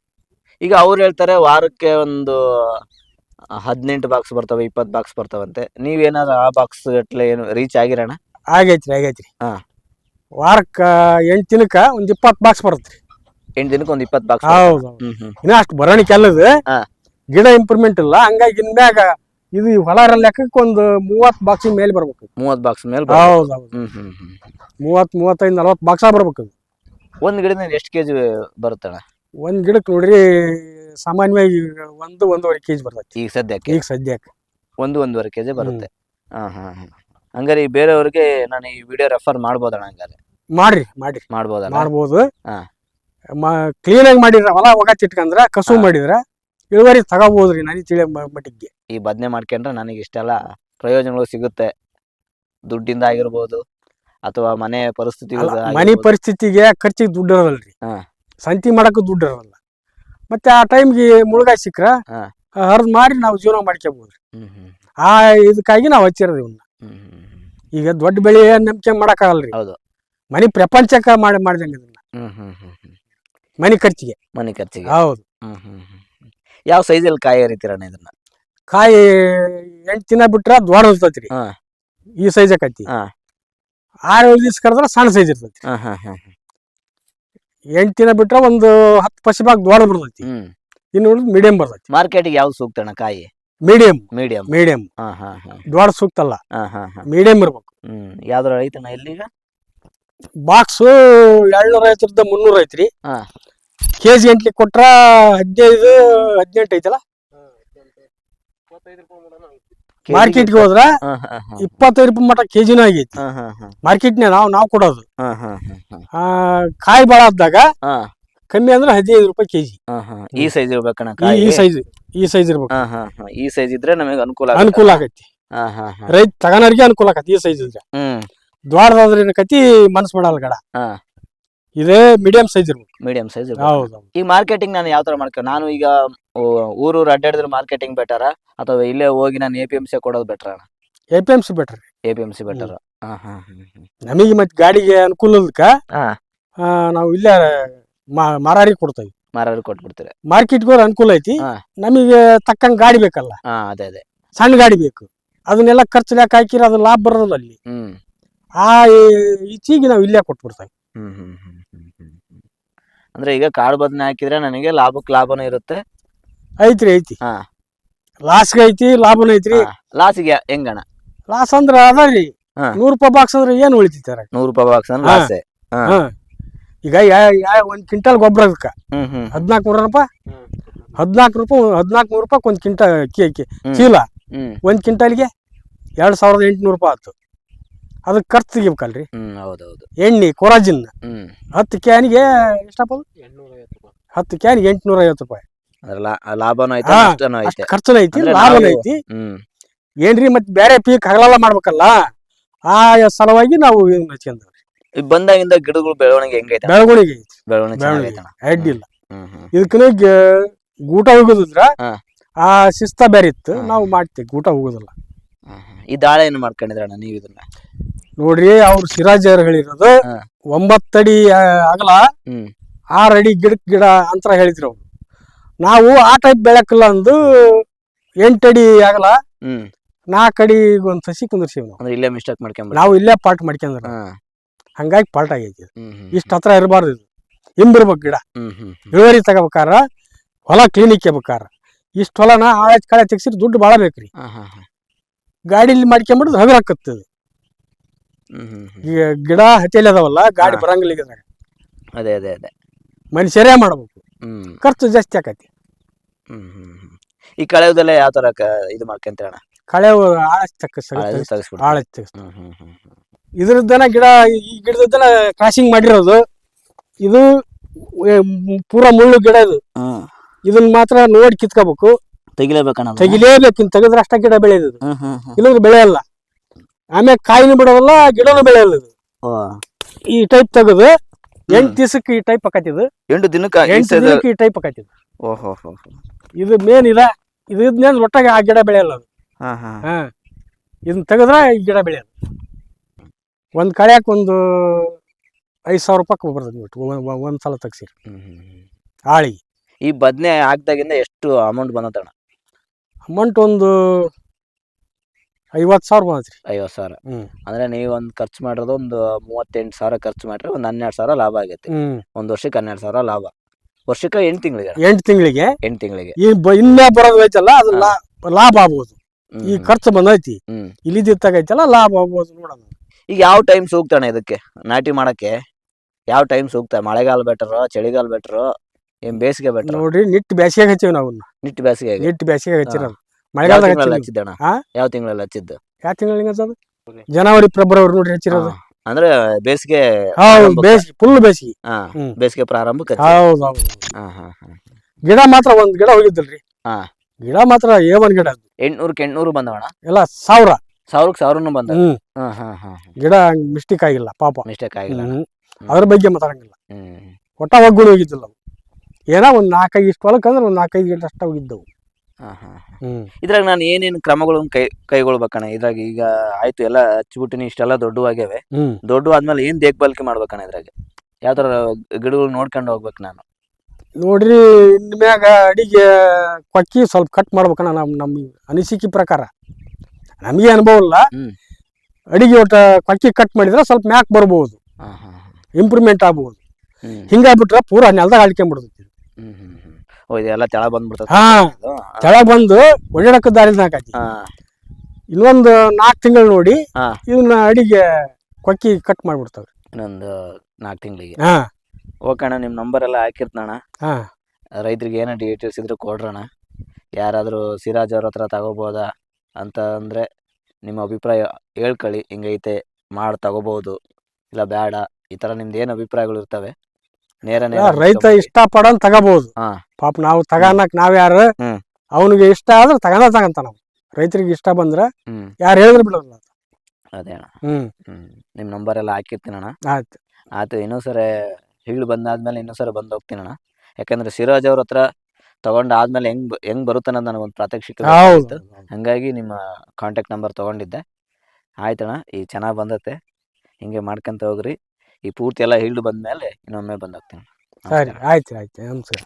B: ಈಗ ಅವ್ರು ಹೇಳ್ತಾರೆ ವಾರಕ್ಕೆ ಒಂದು ಹದಿನೆಂಟು ಬಾಕ್ಸ್ ಬರ್ತವೆ ಇಪ್ಪತ್ತು ಬಾಕ್ಸ್ ಬರ್ತವಂತೆ. ನೀವೇನಾದ್ರು ಆ ಬಾಕ್ಸ್ ಗಟ್ಲೆ ಏನು ರೀಚ್ ಆಗಿರಣ?
A: ಆಗೈತ್ರಿ ಆಗೈತ್ರಿ.
B: ಹಾ.
A: ವಾರಕ್ಕ ಎಂಟು ದಿನಕ್ಕ ಒಂದ್ ಇಪ್ಪತ್ತು ಬಾಕ್ಸ್ ಬರುತ್ತೆ
B: ಎಂಟು ದಿನಕ್ಕೆ ಒಂದು ಇಪ್ಪತ್ತು ಬಾಕ್ಸ್
A: ಹೌದು
B: ಹ್ಮ್ ಹ್ಮ್.
A: ಇನ್ನ ಅಷ್ಟು ಬರೋಣಿಕೆ ಅಲ್ಲದ
B: ಹಾ.
A: ಗಿಡ ಇಂಪ್ರೂವ್ಮೆಂಟ್ ಇಲ್ಲ ಹಂಗಾಗಿ ಇನ್ಮ್ಯಾಗ ಇದು ಈ ಹೊಲ ಲೆಕ್ಕಕ್ಕೆ ಒಂದು ಮೂವತ್ತು ಬಾಕ್ಸ್ ಮೇಲೆ ಬರ್ಬೇಕು.
B: ಮೂವತ್ ಬಾಕ್ಸ್ ಮೇಲೆ
A: ಹೌದು ಹೌದು.
B: ಹ್ಮ್ ಹ್ಮ್ ಹ್ಮ್.
A: ಮೂವತ್ ಮೂವತ್ತೈದು ನಲ್ವತ್ ಬಾಕ್ಸ ಬರ್ಬೇಕು ಅದು.
B: ಒಂದ್ ಗಿಡದಿಂದ ಎಷ್ಟು ಕೆಜಿ ಬರುತ್ತಣ್ಣ?
A: ಒಂದ್ ಗಿಡಕ್ಕೆ ನೋಡ್ರಿ ಸಾಮಾನ್ಯವಾಗಿ ಒಂದು ಒಂದೂವರೆ ಕೆಜಿ ಬರ್ತೈತಿ.
B: ಈಗ ಸದ್ಯಕ್ಕೆ?
A: ಈಗ ಸದ್ಯಕ್ಕೆ.
B: ಒಂದು ಒಂದೂವರೆ ಕೆಜಿ ಬರುತ್ತೆ. ಹಾ ಹಾ ಹಾ. ಹಂಗಾರೆ ಈ ಬೇರೆಯವ್ರಿಗೆ ನಾನು ಈ ವಿಡಿಯೋ ರೆಫರ್ ಮಾಡ್ಬೋದಣ್ಣ ಹಂಗಾರೆ?
A: ಮಾಡ್ರಿ ಮಾಡ್ರಿ.
B: ಮಾಡ್ಬೋದು
A: ಮಾಡ್ಬೋದು.
B: ಹಾ.
A: ಕ್ಲೀನ್ ಆಗಿ ಮಾಡಿದ್ರ ಹೊಲ ಒಗಚ್ ಇಟ್ಕಂದ್ರ ಕಸು. ಮಾಡಿದ್ರ ಇಳುವರಿ ತಗೋಬಹುದ್ರಿ ನನಗೆ ತಿಳಿಯ ಮಟ್ಟಿಗೆ.
B: ಈ ಬದನೆ ಮಾಡ್ಕೊಂಡ್ರೆ ನನಗೆ ಇಷ್ಟೆಲ್ಲ ಪ್ರಯೋಜನಗಳು ಸಿಗುತ್ತೆ. ದುಡ್ಡಿಂದ ಆಗಿರ್ಬೋದು ಅಥವಾ ಮನೆ ಪರಿಸ್ಥಿತಿ
A: ಮನೆ ಪರಿಸ್ಥಿತಿಗೆ ಖರ್ಚಿಗೆ ದುಡ್ಡು ಇರೋದಲ್ರಿ
B: ಹಾ.
A: ಸಂತಿ ಮಾಡಕ್ಕೂ ದುಡ್ಡು ಇರಲ್ಲ. ಮತ್ತೆ ಆ ಟೈಮ್ಗೆ ಮುಳುಗಾಯಿ ಸಿಕ್ಕ್ರ
B: ಹಾ.
A: ಹರಿದ್ ಮಾಡಿ ನಾವು ಜೀವನ ಮಾಡ್ಕೋಬಹುದು ಆ ಇದಕ್ಕಾಗಿ ನಾವು ಹಚ್ಚಿರೋದು ಇವನ್ನ ಈಗ ದೊಡ್ಡ ಬೆಳೆ ನಂಬಿಕೆ ಮಾಡಕ್ಕಾಗಲ್ರಿ.
B: ಹೌದು.
A: ಮನೆ ಪ್ರಪಂಚಕ್ಕ ಮಾಡಿ ಮಾಡಿದಂಗೆ ಇದನ್ನ. ಮನೆ ಖರ್ಚಿಗೆ.
B: ಮನೆ ಖರ್ಚಿಗೆ.
A: ಹೌದು.
B: ಹ್ಮ್ ಹ್ಮ್ ಹ್ಮ್. ಯಾವ ಸೈಜಲ್ಲಿ ಕಾಯಿ ಹರಿತೀರಣ್ಣ ಇದನ್ನ?
A: ಕಾಯಿ ಎಂಟು ದಿನ ಬಿಟ್ರ ದೊಡ್ಡ ರೀ
B: ಹಾ.
A: ಈ ಸೈಜ್ ಆಕೈತಿ
B: ಹಾ.
A: ಆರು ಏಳು ದಿವಸ ಕರೆದ್ರೆ ಸಣ್ಣ ಸೈಜ್ ಇರ್ತೈತಿ
B: ಹಾ, ಹಾ, ಹಾ.
A: ಎಂಟು ದಿನ ಬಿಟ್ರ ಒಂದು ಹತ್ತು ಪಸಿ ಭಾಗ ದೊಡ್ಡ ಬರ್ತೈತಿ.
B: ಹ್ಮ್.
A: ಇನ್ನು ಉಳಿದು ಮೀಡಿಯಂ ಬರ್ತೈತಿ.
B: ಮಾರ್ಕೆಟ್ಗೆ ಯಾವ್ದು ಸೂಕ್ತ ಅಣ್ಣ ಕಾಯಿ?
A: ಮೀಡಿಯಂ
B: ಮೀಡಿಯಂ
A: ಮೀಡಿಯಂ
B: ಹಾ ಹಾ ಹಾ.
A: ದೊಡ್ಡ ಸೂಕ್ತಲ್ಲ.
B: ಹಾ ಹಾ ಹಾ.
A: ಮೀಡಿಯಂ ಇರ್ಬೇಕು.
B: ಹ್ಮ್. ಯಾವ್ದ್ರ ಐತಣ್ಣ ಇಲ್ಲೀಗ
A: ಬಾಕ್ಸ್ ಏಳ್ನೂರ ಐವತ್ತರದ ಮುನ್ನೂರ ಐತ್ರಿ.
B: ಹಾ.
A: ಕೆಜಿ ಎಂಟ್ಲಿ ಕೊಟ್ರ ಹದಿನೈದು ಹದಿನೆಂಟು ಐತಲ್ಲ? ಮಾರ್ಕೆಟ್ಗೆ ಹೋದ್ರ ಇಪ್ಪತ್ತೈದು ರೂಪಾಯಿ ಮಟ್ಟ ಕೆಜಿನೂ ಆಗೈತಿ. ಮಾರ್ಕೆಟ್ನೇ ನಾವು ನಾವು ಕೊಡೋದು. ಕಾಯಿ ಭಾಳ ಆದಾಗ ಕಮ್ಮಿ ಅಂದ್ರೆ ಹದಿನೈದು ರೂಪಾಯಿ ಕೆಜಿ
B: ಈ ಸೈಜ್ ಇರ್ಬೇಕಣ್ಣ
A: ಈ
B: ಕಾಯಿ?
A: ಈ ಸೈಜ್ ಈ ಸೈಜ್ ಇರ್ಬೇಕು.
B: ಹಾ ಹಾ ಹಾ. ಈ ಸೈಜ್ ಇದ್ರೆ ನಮಗೆ ಅನುಕೂಲ ಆಗುತ್ತೆ.
A: ಅನುಕೂಲ ಆಗೈತಿ. ರೈತ ತಗೋನವ್ರಿಗೆ ಅನುಕೂಲ ಆಗತ್ತೆ ಈ ಸೈಜ್ ಇದ್ರೆ. ದ್ವಾರದಾದ್ರೆ ಏನಕತಿ ಮನಸ್ ಮಾಡಲ್ಲ ಗಡ
B: ಹಾ.
A: ಇದೇ ಮೀಡಿಯಂ ಸೈಜ್ ಇರ್ಬೇಕು.
B: ಮೀಡಿಯಂ ಸೈಜ್
A: ಹೌದು
B: ಈ ಮಾರ್ಕೆಟಿಂಗ್ ನಾನು ಯಾವ ತರ ಮಾಡ್ಕೊ ನಾನು ಈಗ ಊರೂರು ಅಡ್ಡಾಡಿದ್ರೆ ಮಾರ್ಕೆಟಿಂಗ್ ಬೆಟರ ಅಥವಾ ಇಲ್ಲೇ ಹೋಗಿ ನಾನು ಎ ಪಿ ಎಂ ಸಿ ಕೊಡೋದು better
A: A P M C better
B: A P M C better.
A: ನಮಗೆ ಮತ್ತೆ ಗಾಡಿಗೆ
B: ಹಾ.
A: ನಾವು ಇಲ್ಲೇ ಮಾರಾರಿ ಕೊಡ್ತೀವಿ. ಕೊಡ್ತೇವೆ
B: ಮಾರಾವ್ರಿಗೆ ಮಾರ್ಕೆಟ್
A: ಮಾರ್ಕೆಟ್ಗೆ ಹೋದ್ರೆ ಅನುಕೂಲ ಐತಿ. ನಮಗೆ ತಕ್ಕಂಗೆ ಗಾಡಿ ಬೇಕಲ್ಲ.
B: ಹಾ ಅದೇ ಅದೇ.
A: ಸಣ್ಣ ಗಾಡಿ ಬೇಕು. ಅದನ್ನೆಲ್ಲ ಖರ್ಚು ಲೆಕ್ಕ ಹಾಕಿರ ಅದು ಲಾಭ ಬರೋದಿಲ್ಲ ಅಲ್ಲಿ. ಆ ಈಚೆಗೆ ನಾವು ಇಲ್ಲೇ ಕೊಟ್ಬಿಡ್ತೇವೆ.
B: ಹ್ಮ್ ಹ್ಮ್. ಅಂದ್ರೆ ಈಗ ಕಾಳು ಬದನೆ ಹಾಕಿದ್ರೆ ನನಗೆ ಲಾಭಕ್ಕೆ ಲಾಭನೂ ಇರುತ್ತೆ.
A: ಐತ್ರಿ ಐತಿ.
B: ಹಾ.
A: ಲಾಸ್ಗೆ ಐತಿ ಲಾಭನೂ ಐತ್ರಿ.
B: ಲಾಸಿಗೆ ಹೆಂಗಣ
A: ಲಾಸ್ ಅಂದ್ರ ಅದ ರೀ
B: ಹಾ.
A: ನೂರ್ ರೂಪಾಯಿ ಬಾಕ್ಸ್ ಅಂದ್ರೆ ಏನ್ ಉಳಿತಿತ್ತಾರ
B: ನೂರ್ ರೂಪಾಯಿ ಬಾಕ್ಸ್ ಅಂದ್ರೆ
A: ಹಾ.
B: ಲಾಸೆ ಹಾ.
A: ಈಗ ಯಾ ಯಾ ಒಂದ್ ಕ್ವಿಂಟಲ್ ಗೊಬ್ಬರ ಅದಕ್ಕ.
B: ಹ್ಮ್ ಹ್ಮ್.
A: ಹದಿನಾಲ್ಕು ನೂರ ರೂಪಾಯಿ? ಹದಿನಾಲ್ಕು ರೂಪಾಯಿ ಹದಿನಾಲ್ಕು ನೂರು ರೂಪಾಯಿ ಒಂದ್ ಕ್ವಿಂಟಲ್ ಕಿ- ಕಿ-
B: ಹ್ಮ್.
A: ಚೀಲ.
B: ಹ್ಮ್.
A: ಒಂದ್ ಕ್ವಿಂಟಲ್ಗೆ ಎರಡ್ ಸಾವಿರದ ಎಂಟುನೂರು ರೂಪಾಯಿ ಆಯ್ತು ಅದಕ್ಕೆ ಖರ್ಚು ತೆಗಿಬೇಕಲ್ರಿ?
B: ಹ್ಮ್ ಹೌದೌದು.
A: ಎಣ್ಣೆ ಕೊರಾಜಿನ್.
B: ಹ್ಮ್.
A: ಹತ್ತು ಕ್ಯಾನಿಗೆ ಎಷ್ಟಪ್ಪ ಅದು? ಹತ್ತು ಕ್ಯಾನಿಗೆ ಎಂಟ್ನೂರ ಐವತ್ತು ರೂಪಾಯಿ.
B: ಅದ್ರ ಲಾ- ಲಾಭನೂ ಐತೆ
A: ಹಾ,
B: ನಷ್ಟನೂ
A: ಅಷ್ಟು
B: ಐತೆ.
A: ಖರ್ಚುನ ಐತಿ
B: ಅಂದ್ರೆ
A: ಲಾಭನ
B: ನಾವು-
A: ಐತಿ.
B: ಹ್ಮ್.
A: ಏನ್ರಿ ಮತ್ತೆ ಬೇರೆ ಪೀಕ್ ಹಗಲಲ್ಲ ಮಾಡ್ಬೇಕಲ್ಲ? ಆ ಸಲುವಾಗಿ ನಾವು ಇದನ್ನ ಹಚ್ಕೊಂಡ್ರಿ
B: ಬಂದಾಗಿಂದ ಗಿಡಗಳು ಬೆಳವಣಿಗೆ ಹೆಂಗೈತೆ
A: ಬೆಳವಣಿಗೆ ಐತಿ.
B: ಬೆಳವಣಿಗೆ ಹ್ಮ್ ಹ್ಮ್
A: ಇದಕ್ಕೂ ಗೂಟ ಹೋಗೋದಿದ್ರ
B: ಹಾ.
A: ಆ ಶಿಸ್ತ ಬೇರೆ ಇತ್ತು
B: ಹಾ.
A: ನಾವು ಮಾಡ್ತೀವಿ ಗೂಟ ಹೋಗೋದಿಲ್ಲ
B: ಹ್ಮ್ ಹ್ಮ್. ಈ ದಾಳೆ ಏನ್ ಮಾಡ್ಕೊಂಡಿದ್ರಣ್ಣ ನೀವು ಇದನ್ನ?
A: ನೋಡ್ರಿ ಅವ್ರು ಸಿರಾಜ್ ಅವ್ರು ಹೇಳಿರೋದು. ಒಂಬತ್ತಡಿ ಆಗಲ್ಲ ಅಗಲ
B: ಹ್ಮ್.
A: ಆರು ಅಡಿ ಗಿಡಕ್ ಗಿಡ ಅಂತರ ಹೇಳಿದ್ರು ಅವ್ರು. ನಾವು ಆ ಟೈಪ್ ಬೆಳಕಿಲ್ಲ ಅಂದು ಎಂಟಡಿ ಆಗಲ
B: ಹ್ಮ್.
A: ನಾಲ್ಕು ಅಡಿ ಒಂದ್ ಸಸಿ ಕುಂದಿರ್ಸಿವಿ ನಾವು.
B: ಅಂದ್ರೆ ಇಲ್ಲೇ ಮಿಸ್ಟೇಕ್ ಮಾಡ್ಕೊಂಡು
A: ನಾವು ಇಲ್ಲೇ ಪಾಟ್ ಮಾಡ್ಕೊಂಡ್ರ ಹಂಗಾಗಿ ಪಾಟ್ ಆಗೈತಿ ಇಷ್ಟು ಹತ್ರ ಇರಬಾರ್ದು ಇದು. ಹಿಂಬಿರ್ಬೇಕು ಗಿಡ. ಇಳುವರಿ ತಗೋಬೇಕಾರ ಹೊಲ ಕ್ಲೀನಿಕ್ ಬೇಕಾರ ಇಷ್ಟು ಹೊಲನ ಆಳೆ ಕಾಳೆ ತೆಗ್ಸಿರ್ ದುಡ್ಡು ಭಾಳ ಬೇಕ್ರಿ ಗಾಡಿಲಿ ಮಾಡ್ಕೊಂಬಿಡುದು ಹಗರಾಕತ್ತದ. ಈಗ ಗಿಡ ಹತ್ತಿಯಲ್ಲಿ ಅದಾವಲ್ಲ ಗಾಡಿ. ಬರಂಗಿಲ್ಲ ಈಗ ಅದ್ರಾಗ.
B: ಅದೇ ಅದೇ ಅದೇ
A: ಮನುಷ್ಯರೇ ಮಾಡ್ಬೇಕು
B: ಹ್ಮ್
A: ಖರ್ಚು ಜಾಸ್ತಿ ಆಕತಿ
B: ಹ್ಮ್ ಹ್ಮ್ ಹ್ಮ್. ಈ ಕಳೆಯೋದೆಲ್ಲ ಯಾವ ತರ ಕ- ಇದು ಮಾಡ್ಕೊಂತೀರಣ್ಣ
A: ಕಳೆ ಆಳ ತಗ್ಸ
B: ತೆಗಿಸ್ಬಿಡ್ತೀರ?
A: ಆಳ ತೆಗ್ಸ್
B: ಹ್ಮ್ ಹ್ಮ್ ಹ್ಮ್ ಹ್ಮ್.
A: ಇದ್ರದ್ದನ ಗಿಡ ಈ ಗಿಡದದ್ದನ ಕ್ರಾಸಿಂಗ್ ಮಾಡಿರೋದು ಇದು ಪೂರ ಮ್, ಪೂರಾ ಮುಳ್ಳು ಗಿಡ ಇದು
B: ಹ್ಮ್
A: ಇದನ್ನ ಮಾತ್ರ ನೋಡಿ ಕಿತ್ಕೋಬೇಕು
B: ತೆಗಿಲೇಬೇಕಣ್ಣ ಅದನ್ನ?
A: ತೆಗಿಲೇಬೇಕು ಇನ್ ತೆಗೆದ್ರೆ ಅಷ್ಟ ಗಿಡ ಬೆಳೆಯೋದು ಇಲ್ಲ
B: ಹ್ಮ್ ಹ್ಮ್ ಹ್ಮ್.
A: ಇಲ್ಲಂದ್ರೆ ಬೆಳೆಯಲ್ಲ ಆಮೇಲೆ ಕಾಯಿನೂ ಬಿಡೋದಿಲ್ಲ ಗಿಡನೂ ಬೆಳೆಯಲ್ಲ ಇದು. ಈ ಟೈಪ್ ತೆಗೆದು ಎಂಟು. ದಿವಸಕ್ಕೆ ಈ ಟೈಪ್ ಹಾಕತ್ತಿದ್
B: ಎಂಟು ದಿನಕ್ಕೆ
A: ಎಂಟು ದಿನಕ್ಕೆ ಈ ಟೈಪ್ ಹಾಕತ್ತಿದ್
B: ಓಹೋ.
A: ಇದು ಮೇನ್ ಇದ. ಇದು ಇದ್ಮೇಲೆ ಒಟ್ಟಾಗ ಆ ಗಿಡ ಬೆಳೆಯಲ್ಲ ಅದು.
B: ಹಾ
A: ಇದನ್ನ ತೆಗೆದ್ರ ಈ ಗಿಡ ಬೆಳೆಯಲ್ಲ. ಒಂದ್ ಕಳ್ಯಾಕ್ ಒಂದು ಐದ್ ಸಾವಿರ ರೂಪಾಯಿ ಬರ್ತದೆ ಬಿಟ್ಟು ಒಂದ್- ಸಲ ತೆಗ್ಸಿರಿ. ಆಳಿ.
B: ಈ ಬದ್ನೆ ಹಾಕ್ದಾಗಿಂದ ಎಷ್ಟು ಅಮೌಂಟ್ ಬಂದತಣ್ಣ
A: ಅಮೌಂಟ್ ಒಂದು ಐವತ್ತು ಸಾವಿರ ಬಂದತ್ರಿ.
B: ಐವತ್ತು ಸಾವಿರ.
A: ಹ್ಮ್.
B: ಅಂದ್ರೆ ನೀವು ಒಂದು ಖರ್ಚು ಮಾಡಿರೋದು ಒಂದು ಮೂವತ್ತೆಂಟು ಸಾವಿರ ಖರ್ಚು ಮಾಡಿದ್ರೆ ಒಂದು ಹನ್ನೆರಡು ಸಾವಿರ ಲಾಭ ಆಗೈತೆ.
A: ಹ್ಮ್.
B: ಒಂದು ವರ್ಷಕ್ಕೆ ಹನ್ನೆರಡು ಸಾವಿರ ಲಾಭ. ವರ್ಷಕ್ಕೆ ಎಂಟು ತಿಂಗಳಿಗೆ.
A: ಎಂಟು ತಿಂಗಳಿಗೆ?
B: ಎಂಟು ತಿಂಗಳಿಗೆ.
A: ಈ ಬ- ಇನ್ನೇ ಬರೋದು ಐತಲ್ಲ ಅದು ಲಾ ಲಾಭ ಆಗ್ಬೋದು.
B: ಹ್ಮ್.
A: ಈ. ಖರ್ಚು ಬಂದೈತಿ.
B: ಹ್ಮ್.
A: ಇಲ್ಲಿದ್ದಾಗೈತಲ್ಲ ಲಾಭ ಆಗ್ಬೋದು ನೋಡೋಣ.
B: ಈಗ ಯಾವ ಟೈಮ್ ಸೂಕ್ತ ಅಣ್ಣ ಇದಕ್ಕೆ? ನಾಟಿ ಮಾಡಕ್ಕೆ? ಯಾವ ಟೈಮ್ ಸೂಕ್ತ ಮಳೆಗಾಲ ಬೆಟರ್ ಚಳಿಗಾಲ ಬೆಟರ್ ಏನ್ ಬೇಸಿಗೆ ಬೆಟರ್
A: ನೋಡ್ರಿ ನಿಟ್ಟು ಬೇಸಿಗೆ ಹಚ್ಚಿವಿ ನಾವು
B: ನಿಟ್ಟು ಬೇಸಿಗೆ
A: ನಿಟ್ಟು ಬೇಸಿಗೆ ಹಚ್ಚಿರೋದು.
B: ಯಾವ
A: ಮಳೆಗಾಲದಾಗ
B: ತಿಂಗಳಲ್ಲಿ? ಯಾವ ತಿಂಗಳಲ್ಲಿ ಹಚ್ಚಿದ್ದು?
A: ಯಾವ ತಿಂಗಳಿಗೆ ಹಚ್ಚೋದು? ಜನವರಿ ಫೆಬ್ರವರಿ ನೋಡ್ರಿ ಹಚ್ಚಿರೋದು.
B: ಹಾ. ಅಂದ್ರೆ ಬೇಸಿಗೆ
A: ಹೌದು
B: ಪ್ರಾರಂಭಕ್ಕೆ.
A: ಬೇಸಿಗೆ ಫುಲ್ ಬೇಸಿಗೆ.
B: ಹಾ
A: ಹ್ಮ್.
B: ಬೇಸಿಗೆ ಪ್ರಾರಂಭ ಹಚ್ಚಿ.
A: ಹೌದು ಹೌದು.
B: ಹಾ ಹಾ ಹಾ.
A: ಗಿಡ ಮಾತ್ರ ಒಂದ್ ಗಿಡ ಹೋಗಿದ್ದಲ್ರಿ.
B: ಹಾ.
A: ಗಿಡ ಮಾತ್ರ ಏ ಒಂದ್ ಗಿಡ ಅದು.
B: ಎಂಟ್ನೂರಕ್ಕೆ ಎಂಟ್ನೂರು ಬಂದವಣ
A: ಎಲ್ಲ ಸಾವಿರ.
B: ಸಾವಿರಕ್ಕೆ ಸಾವಿರನು ಬಂದ?
A: ಹ್ಮ್.
B: ಹಾ ಹಾ ಹಾ
A: ಗಿಡ ಮಿಸ್ಟೇಕ್ ಆಗಿಲ್ಲ ಪಾಪ.
B: ಮಿಸ್ಟೇಕ್ ಆಗಿಲ್ಲ
A: ಹ್ಮ್. ಅದ್ರ ಬಗ್ಗೆ ಮಾತಾಡಂಗಿಲ್ಲ.
B: ಹ್ಮ್.
A: ಒಟ್ಟ ಒಗ್ಗೂಡಿ ಹೋಗಿದ್ದಿಲ್ಲ ಅವು. ಏನೋ ಒಂದ್ ನಾಲ್ಕೈದು ಇಷ್ಟು ಹೊಲಕ್ಕೆ ಅಂದ್ರೆ ಒಂದ್ ನಾಲ್ಕೈದು ಗಿಡ ಅಷ್ಟ ಹೋಗಿದ್ದವು.
B: ಇದ್ರಾಗ ನಾನು ಏನೇನು ಕ್ರಮಗಳನ್ನು ಕೈ ಕೈಗೊಳ್ಬೇಕಣ್ಣ ಇದ್ರಾಗ ಈಗ ಆಯ್ತು ಎಲ್ಲ ಹಚ್ಚಿಬಿಟ್ಟಿನಿ ಇಷ್ಟೆಲ್ಲ ದೊಡ್ಡ
A: ಆಗ್ಯಾವೆ
B: ದೊಡ್ಡ ಆದ್ಮೇಲೆ ಏನ್ ದೇಖ್ಬಾಲ್ಕೆ ಮಾಡ್ಬೇಕಣ್ಣ ಇದ್ರಾಗ? ಯಾವ ತರ ಗಿಡಗಳು ನೋಡ್ಕೊಂಡು ಹೋಗ್ಬೇಕು ನಾನು?
A: ನೋಡ್ರಿ ಇನ್ಮ್ಯಾಗ ಅಡಿಗೆ ಕೊಕ್ಕಿ ಸ್ವಲ್ಪ ಕಟ್ ಮಾಡ್ಬೇಕಣ್ಣ ನಮ್ ನಮ್ ಅನಿಸಿಕೆ ಪ್ರಕಾರ. ನಮಗೆ ಅನುಭವ ಇಲ್ಲ. ಅಡಿಗೆ ಒಟ್ಟ ಕೊಕ್ಕಿ ಕಟ್ ಮಾಡಿದ್ರೆ ಸ್ವಲ್ಪ ಮ್ಯಾಕ್ ಬರ್ಬೋದು. ಇಂಪ್ರೂವ್ಮೆಂಟ್ ಆಗ್ಬೋದು. ಹಿಂಗಾಗ್ಬಿಟ್ರೆ ಪೂರಾ ನೆಲದಾಗ
B: ಹ್ಮ್. ಓ ಇದೆಲ್ಲ ತೆಳ ಬಂದ್ಬಿಡ್ತದೆ
A: ಹಾ ಬಂದು ದಾರಿ ಹಾಕಿ
B: ಹಾ.
A: ಇನ್ನೊಂದು ನಾಲ್ಕು ತಿಂಗಳು ನೋಡಿ
B: ಹಾ.
A: ಇವನ್ನ ಅಡಿಗೆ ಕೊಕ್ಕಿ ಕಟ್ ಮಾಡ್ಬಿಡ್ತಾವ್ರಿ.
B: ಇನ್ನೊಂದು ನಾಲ್ಕು ತಿಂಗಳಿಗೆ.
A: ಹಾ.
B: ಓಕೆ ಅಣ್ಣ ನಿಮ್ಮ ನಂಬರ್ ಎಲ್ಲ ಹಾಕಿರ್ತಣ್ಣ
A: ಹಾ.
B: ರೈತರಿಗೆ ಏನೋ ಡೀಟೇಲ್ಸ್ ಇದ್ರೆ ಕೊಡ್ರಣ ಯಾರಾದರೂ ಸಿರಾಜ್ ಅವ್ರ ಹತ್ರ ತಗೋಬೋದಾ ಅಂತ ಅಂದರೆ ನಿಮ್ಮ ಅಭಿಪ್ರಾಯ ಹೇಳ್ಕೊಳ್ಳಿ ಹಿಂಗೈತೆ ಮಾಡಿ ತಗೋಬೋದು. ಇಲ್ಲ ಬೇಡ. ಈ ಥರ ನಿಮ್ದು ಏನು ಅಭಿಪ್ರಾಯಗಳು ಇರ್ತವೆ? ನೇರ ನೇರ
A: ರೈತ. ಇಷ್ಟ ಪಡೋನ್ ತಗೋಬಹುದು
B: ಹಾ.
A: ಪಾಪ ನಾವು ತಗೋನಕ್ ನಾವ್ ಯಾರು?
B: ಹ್ಮ್.
A: ಅವನಿಗೆ ಇಷ್ಟ ಆದ್ರೆ ತಗೋಣ ತಗಂತ ನಾವು. ರೈತರಿಗೆ ಇಷ್ಟ ಬಂದ್ರೆ
B: ಹ್ಮ್.
A: ಯಾರು ಹೇಳಿದ್ರು ಬಿಡೋಲ್ಲ
B: ಅದೇ. ಅಣ್ಣ.
A: ಹ್ಮ್.
B: ಹ್ಮ್. ನಿಮ್ಮ ನಂಬರ್ ಎಲ್ಲ ಹಾಕಿರ್ತೀನಣ್ಣ
A: ಆಯ್ತು.
B: ಆಯ್ತು ಇನ್ನೊಂದ್ಸರಿ ಹಿಳ್ಳು ಬಂದಾದ್ಮೇಲೆ ಇನ್ನೊಂದ್ಸರಿ ಹೋಗ್ತೀನಿ ಅಣ್ಣ. ಯಾಕಂದ್ರೆ ಸಿರಾಜ್ ಅವ್ರ ಹತ್ರ ತಗೊಂಡಾದ್ಮೇಲೆ ಹೆಂಗ್ ಬ- ಹೆಂಗ್ ಬರುತ್ತೆ ಅನ್ನೋದು ನನಗೊಂದು ಪ್ರಾತ್ಯಕ್ಷಿಕ
A: ಹೌದು.
B: ಹಂಗಾಗಿ ನಿಮ್ಮ ಕಾಂಟ್ಯಾಕ್ಟ್ ನಂಬರ್ ತಗೊಂಡಿದ್ದೆ. ಆಯ್ತಣ್ಣ ಈ ಚೆನ್ನಾಗಿ ಬಂದತ್ತೆ. ಹಿಂಗೆ ಮಾಡ್ಕೊಂತ ಹೋಗ್ರಿ. ಈ ಪೂರ್ತಿ ಎಲ್ಲ ಹಿಡಿದು ಬಂದ್ಮೇಲೆ ಇನ್ನೊಮ್ಮೆ ಬಂದಾಗ್ತೀನಿ
A: ಸರಿ ಆಯ್ತು ಆಯ್ತು ನಮಸ್ಕಾರ.